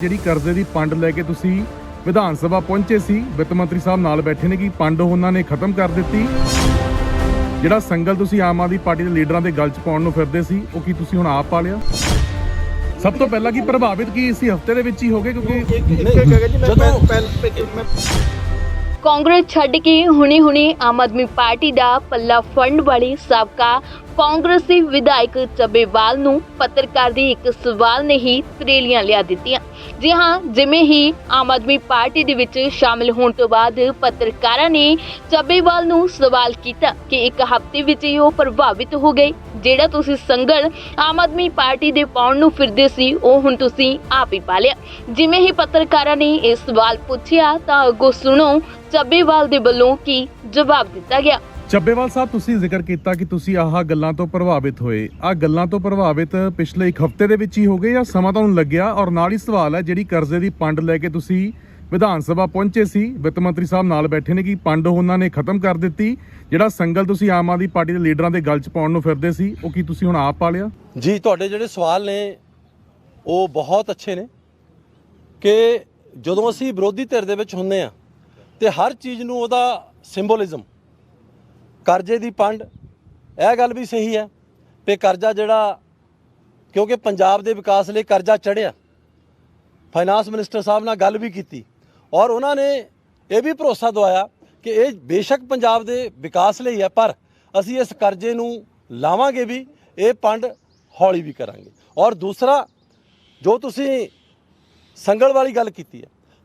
ਜਿਹੜੀ ਕਰਜ਼ੇ ਦੀ ਪੰਡ ਲੈ ਕੇ ਤੁਸੀਂ ਵਿਧਾਨ ਸਭਾ ਪਹੁੰਚੇ ਸੀ ਵਿੱਤ ਮੰਤਰੀ ਸਾਹਿਬ ਨਾਲ ਬੈਠੇ ਨੇ ਕਿ ਪੰਡ ਉਹਨਾਂ ਨੇ ਖਤਮ ਕਰ ਦਿੱਤੀ। ਜਿਹੜਾ ਸੰਗਲ ਤੁਸੀਂ ਆਮ ਆਦਮੀ ਪਾਰਟੀ ਦੇ ਲੀਡਰਾਂ ਦੇ ਗਲ 'ਚ ਪਾਉਣ ਨੂੰ ਫਿਰਦੇ ਸੀ ਉਹ ਕੀ ਤੁਸੀਂ ਹੁਣ ਆਪ ਪਾ ਲਿਆ ਸਭ ਤੋਂ ਪਹਿਲਾਂ ਕੀ ਪ੍ਰਭਾਵਿਤ ਕੀ ਇਸੇ ਹਫ਼ਤੇ ਦੇ ਵਿੱਚ ਹੀ ਹੋ ਗਏ? ਕਿਉਂਕਿ ਕਾਂਗਰਸ ਛੱਡ ਕੇ ਹੁਣੇ-ਹੁਣੇ ਆਮ ਆਦਮੀ ਪਾਰਟੀ ਦਾ ਪੱਲਾ ਫੰਡ ਵਾਲੀ ਸਾਬਕਾ ਕਾਂਗਰਸੀ ਵਿਧਾਇਕ ਚੱਬੇਵਾਲ ਨੂੰ ਪੱਤਰਕਾਰ ਦੇ ਇੱਕ ਸਵਾਲ ਨੇ ਹੀ ਤਰੇਲੀਆਂ ਲਿਆ ਦਿੱਤੀਆਂ। ਜੀ ਹਾਂ, ਜਿਵੇਂ ਹੀ ਆਮ ਆਦਮੀ ਪਾਰਟੀ ਦੇ ਵਿੱਚ ਸ਼ਾਮਿਲ ਹੋਣ ਤੋਂ ਬਾਅਦ ਪੱਤਰਕਾਰਾਂ ਨੇ ਚੱਬੇਵਾਲ ਨੂੰ ਸਵਾਲ ਕੀਤਾ ਕਿ ਇੱਕ ਹਫ਼ਤੇ ਵਿੱਚ ਹੀ ਉਹ ਪ੍ਰਭਾਵਿਤ ਹੋ ਗਏ। ਜਿਹੜਾ ਤੁਸੀਂ ਸੰਗਲ ਆਮ ਆਦਮੀ ਪਾਰਟੀ ਦੇ ਪਾਉਣ ਨੂੰ ਫਿਰਦੇ ਸੀ, ਉਹ ਹੁਣ ਤੁਸੀਂ ਆਪ ਹੀ ਪਾ ਲਿਆ। ਜਿਵੇਂ ਹੀ ਪੱਤਰਕਾਰਾਂ ਨੇ ਇਹ ਸਵਾਲ ਪੁੱਛਿਆ, ਤਾਂ ਅੱਗੋਂ ਸੁਣੋ ਚੱਬੇਵਾਲ ਦੇ ਵੱਲੋਂ ਕੀ ਜਵਾਬ ਦਿੱਤਾ ਗਿਆ? ਚੱਬੇਵਾਲ ਸਾਹਿਬ ਤੁਸੀਂ ਜ਼ਿਕਰ ਕੀਤਾ ਕਿ ਤੁਸੀਂ ਆਹ ਗੱਲਾਂ ਤੋਂ ਪ੍ਰਭਾਵਿਤ ਹੋਏ। ਆਹ ਗੱਲਾਂ ਤੋਂ ਪ੍ਰਭਾਵਿਤ ਪਿਛਲੇ ਇੱਕ ਹਫ਼ਤੇ ਦੇ ਵਿੱਚ ਹੀ ਹੋ ਗਏ ਜਾਂ ਸਮਾਂ ਤੁਹਾਨੂੰ ਲੱਗਿਆ ਔਰ ਨਾਲ ਹੀ ਸਵਾਲ ਹੈ ਜਿਹੜੀ ਕਰਜ਼ੇ ਦੀ ਪੰਡ ਲੈ ਕੇ ਤੁਸੀਂ ਵਿਧਾਨ ਸਭਾ ਪਹੁੰਚੇ ਸੀ। ਵਿੱਤ ਮੰਤਰੀ ਸਾਹਿਬ ਨਾਲ ਬੈਠੇ ਨੇ ਕਿ ਪੰਡ ਉਹਨਾਂ ਨੇ ਖਤਮ ਕਰ ਦਿੱਤੀ। ਜਿਹੜਾ ਸੰਗਲ ਤੁਸੀਂ ਆਮ ਆਦਮੀ ਪਾਰਟੀ ਦੇ ਲੀਡਰਾਂ ਦੇ ਗਲ 'ਚ ਪਾਉਣ ਨੂੰ ਫਿਰਦੇ ਸੀ ਉਹ ਕੀ ਤੁਸੀਂ ਹੁਣ ਆਪ ਪਾ ਲਿਆ ਜੀ ਤੁਹਾਡੇ ਜਿਹੜੇ ਸਵਾਲ ਨੇ ਉਹ ਬਹੁਤ ਅੱਛੇ ਨੇ ਕਿ ਜਦੋਂ ਅਸੀਂ ਵਿਰੋਧੀ ਧਿਰ ਦੇ ਵਿੱਚ ਹੁੰਨੇ ਆ ਤੇ ਹਰ ਚੀਜ਼ ਨੂੰ ਉਹਦਾ ਸਿੰਬੋਲਿਜ਼ਮ ਕਰਜ਼ੇ ਦੀ ਪੰਡ, ਇਹ ਗੱਲ ਵੀ ਸਹੀ ਹੈ ਕਿ ਕਰਜ਼ਾ ਜਿਹੜਾ, ਕਿਉਂਕਿ ਪੰਜਾਬ ਦੇ ਵਿਕਾਸ ਲਈ ਕਰਜ਼ਾ ਚੜਿਆ ਫਾਈਨਾਂਸ ਮਿਨਿਸਟਰ ਸਾਹਿਬ ਨਾਲ ਗੱਲ ਵੀ ਕੀਤੀ ਔਰ ਉਹਨਾਂ ਨੇ ਇਹ ਵੀ ਭਰੋਸਾ ਦਵਾਇਆ ਕਿ ਇਹ ਬੇਸ਼ੱਕ ਪੰਜਾਬ ਦੇ ਵਿਕਾਸ ਲਈ ਹੈ, ਪਰ ਅਸੀਂ ਇਸ ਕਰਜ਼ੇ ਨੂੰ ਲਾਵਾਂਗੇ ਵੀ, ਇਹ ਪੰਡ ਹੌਲੀ ਵੀ ਕਰਾਂਗੇ। ਔਰ ਦੂਸਰਾ, ਜੋ ਤੁਸੀਂ ਸੰਗਲ ਵਾਲੀ ਗੱਲ ਕੀਤੀ ਹੈ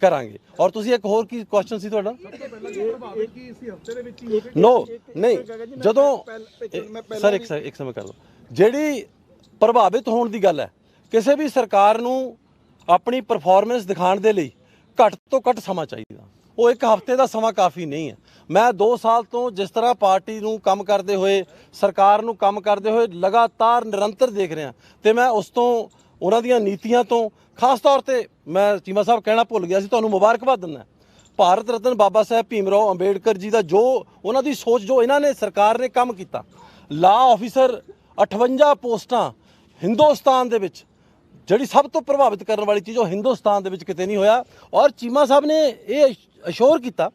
ਕਰਾਂਗੇ। ਔਰ ਤੁਸੀਂ ਇੱਕ ਹੋਰ ਕੀ ਕੁਐਸਚਨ ਸੀ ਤੁਹਾਡਾ? ਨੋ ਨਹੀਂ ਜਦੋਂ ਸਰ ਇੱਕ ਇੱਕ ਸਮੇਂ ਕਰ ਲਓ। ਜਿਹੜੀ ਪ੍ਰਭਾਵਿਤ ਹੋਣ ਦੀ ਗੱਲ ਹੈ ਕਿਸੇ ਵੀ ਸਰਕਾਰ ਨੂੰ ਆਪਣੀ ਪਰਫਾਰਮੈਂਸ ਦਿਖਾਉਣ ਦੇ ਲਈ ਘੱਟ ਤੋਂ ਘੱਟ ਸਮਾਂ ਚਾਹੀਦਾ। ਉਹ ਇੱਕ ਹਫ਼ਤੇ ਦਾ ਸਮਾਂ ਕਾਫੀ ਨਹੀਂ ਹੈ। ਮੈਂ 2 ਸਾਲ ਤੋਂ ਜਿਸ ਤਰ੍ਹਾਂ ਪਾਰਟੀ ਨੂੰ ਕੰਮ ਕਰਦੇ ਹੋਏ ਸਰਕਾਰ ਨੂੰ ਕੰਮ ਕਰਦੇ ਹੋਏ ਲਗਾਤਾਰ ਨਿਰੰਤਰ ਦੇਖ ਰਿਹਾ ਤੇ ਮੈਂ ਉਸ ਤੋਂ ਉਹਨਾਂ ਦੀਆਂ ਨੀਤੀਆਂ ਤੋਂ ਖਾਸ ਤੌਰ ਤੇ ਮੈਂ ਚੀਮਾ ਸਾਹਿਬ ਕਹਿਣਾ ਭੁੱਲ ਗਿਆ ਸੀ, ਤੁਹਾਨੂੰ ਮੁਬਾਰਕਬਾਦ ਦਿੰਦਾ ਭਾਰਤ ਰਤਨ ਬਾਬਾ ਸਾਹਿਬ ਭੀਮਰਾਓ ਅੰਬੇਡਕਰ ਜੀ ਦਾ ਜੋ ਉਹਨਾਂ ਦੀ ਸੋਚ, ਜੋ ਇਹਨਾਂ ਨੇ ਸਰਕਾਰ ਨੇ ਕੰਮ ਕੀਤਾ, ਲਾ ਆਫੀਸਰ 58 ਪੋਸਟਾਂ ਹਿੰਦੁਸਤਾਨ ਦੇ ਵਿੱਚ, ਜਿਹੜੀ ਸਭ ਤੋਂ ਪ੍ਰਭਾਵਿਤ ਕਰਨ ਵਾਲੀ ਚੀਜ਼ ਉਹ ਹਿੰਦੁਸਤਾਨ ਦੇ ਵਿੱਚ ਕਿਤੇ ਨਹੀਂ ਹੋਇਆ। ਔਰ ਚੀਮਾ ਸਾਹਿਬ ਨੇ ਇਹ ਅਸ਼ੋਰ ਕੀਤਾ,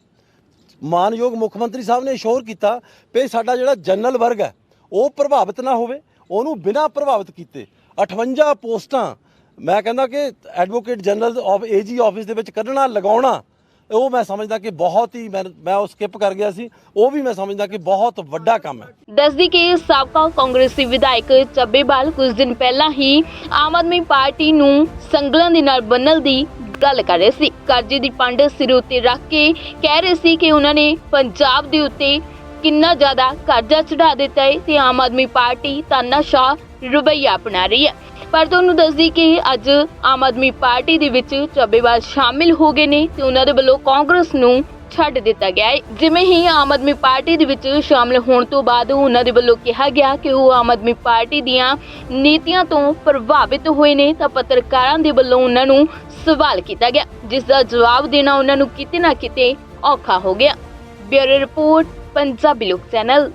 ਮਾਨਯੋਗ ਮੁੱਖ ਮੰਤਰੀ ਸਾਹਿਬ ਨੇ ਅਸ਼ੋਰ ਕੀਤਾ ਕਿ ਸਾਡਾ ਜਿਹੜਾ ਜਨਰਲ ਵਰਗ ਹੈ, ਉਹ ਪ੍ਰਭਾਵਿਤ ਨਾ ਹੋਵੇ, ਉਹਨੂੰ ਬਿਨਾਂ ਪ੍ਰਭਾਵਿਤ ਕੀਤੇ 58 ਪੋਸਟਾਂ, ਮੈਂ ਕਹਿੰਦਾ ਕਿ advocate general of AG office ਦੇ ਵਿੱਚ ਕੱਢਣਾ, ਲਗਾਉਣਾ, ਉਹ ਮੈਂ ਸਮਝਦਾ ਕਿ ਬਹੁਤ ਹੀ ਮੈਂ ਉਹ ਸਕਿਪ ਕਰ ਗਿਆ ਸੀ, ਉਹ ਵੀ ਮੈਂ ਸਮਝਦਾ ਕਿ ਬਹੁਤ ਵੱਡਾ ਕੰਮ ਹੈ। ਦੱਸਦੀ ਕਿ ਸਾਬਕਾ ਕਾਂਗਰਸੀ ਵਿਧਾਇਕ ਚੱਬੇਵਾਲ ਕੁਝ ਦਿਨ ਪਹਿਲਾਂ ਹੀ ਆਮ ਆਦਮੀ ਪਾਰਟੀ ਨੂੰ ਸੰਗਲਾਂ ਦੇ ਨਾਲ ਬੰਨਣ ਦੀ ਗੱਲ ਕਰ ਰਹੇ ਸੀ। ਕਰਜ਼ੇ ਦੀ ਪੰਡ ਸਿਰ ਉੱਤੇ ਰੱਖ ਕੇ ਕਹਿ ਰਹੇ ਸੀ ਕਿ ਉਹਨਾਂ ਨੇ ਪੰਜਾਬ ਦੇ ਉੱਤੇ ਕਿੰਨਾ ਜ਼ਿਆਦਾ ਕਰਜ਼ਾ ਚੜਾ ਦਿੱਤਾ ਹੈ ਤੇ ਆਮ ਆਦਮੀ ਪਾਰਟੀ ਤਾਨਾਸ਼ਾਹ ਰਵੱਈਆ ਅਪਣਾ ਰਹੀ ਹੈ। ਪਰ ਤੁਹਾਨੂੰ ਦੱਸਦੀ ਕਿ ਅੱਜ ਆਮ ਆਦਮੀ ਪਾਰਟੀ ਦੇ ਵਿੱਚ ਚੱਬੇਵਾਲ ਸ਼ਾਮਿਲ ਹੋ ਗਏ ਨੇ ਤੇ ਉਹਨਾਂ ਦੇ ਵੱਲੋਂ ਕਾਂਗਰਸ ਨੂੰ ਛੱਡ ਦਿੱਤਾ ਗਿਆ ਹੈ। ਜਿਵੇਂ ਹੀ ਆਮ ਆਦਮੀ ਪਾਰਟੀ ਦੇ ਵਿੱਚ ਸ਼ਾਮਲ ਹੋਣ ਤੋਂ ਬਾਅਦ ਉਹਨਾਂ ਦੇ ਵੱਲੋਂ ਕਿਹਾ ਗਿਆ ਕਿ ਉਹ ਆਮ ਆਦਮੀ ਪਾਰਟੀ ਦੀਆਂ ਨੀਤੀਆਂ ਤੋਂ ਪ੍ਰਭਾਵਿਤ ਹੋਏ ਨੇ ਤਾਂ ਪੱਤਰਕਾਰਾਂ ਦੇ ਵੱਲੋਂ ਉਹਨਾਂ ਨੂੰ ਸਵਾਲ ਕੀਤਾ ਗਿਆ, ਜਿਸ ਦਾ ਜਵਾਬ ਦੇਣਾ ਉਹਨਾਂ ਨੂੰ ਕਿਤੇ ਨਾ ਕਿਤੇ ਔਖਾ ਹੋ ਗਿਆ। ਬਿਊਰੋ ਰਿਪੋਰਟ, ਪੰਜਾਬੀ ਲੋਕ ਚੈਨਲ।